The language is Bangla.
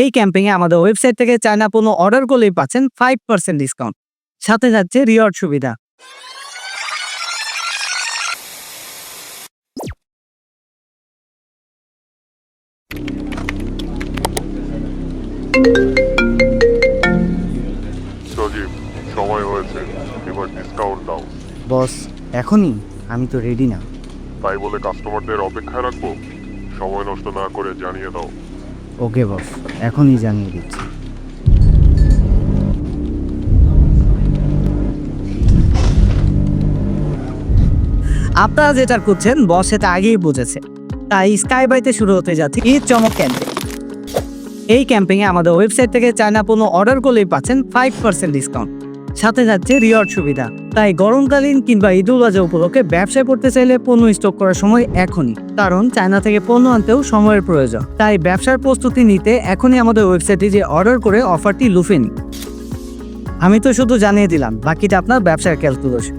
এই ক্যাম্পেইনে আমাদের ওয়েবসাইট থেকে চায়না পণ্য অর্ডার করলেই পাচ্ছেন ফাইভ পার্সেন্ট ডিসকাউন্ট সাথে যাচ্ছে রিওয়ার্ড সুবিধা। সজীব সময় হয়েছে। এবার ডিসকাউন্ট দাও। বস এখনই? আমি তো রেডি না। তাই বলে কাস্টমারদের অপেক্ষায় রাখব। সময় নষ্ট না করে জানিয়ে দাও। ওকে, বস। এখনই জানিয়ে দিচ্ছি। আপনারা যেটা করছেন, বস সেটা আগেই বুঝেছে। তাই স্কাই বাইতে শুরু হতে যাচ্ছে ঈদ চমক ক্যাম্পেইন এই ক্যাম্পেইনে আমাদের ওয়েবসাইট থেকে চায়না পণ্য অর্ডার করলেই পাচ্ছেন ফাইভ পার্সেন্ট ডিসকাউন্ট সাথে যাচ্ছে রিওয়ার্ড সুবিধা। তাই গরমকালীন কিংবা ঈদুল আজহা উপলক্ষে ব্যবসায় করতে চাইলে পণ্য স্টক করার সময় এখনই। কারণ চায়না থেকে পণ্য আনতেও সময়ের প্রয়োজন। তাই ব্যবসার প্রস্তুতি নিতে এখনই আমাদের ওয়েবসাইটে যে অর্ডার করে অফারটি লুফে নিন। আমি তো শুধু জানিয়ে দিলাম, বাকিটা আপনার ব্যবসার ক্যালকুলেশন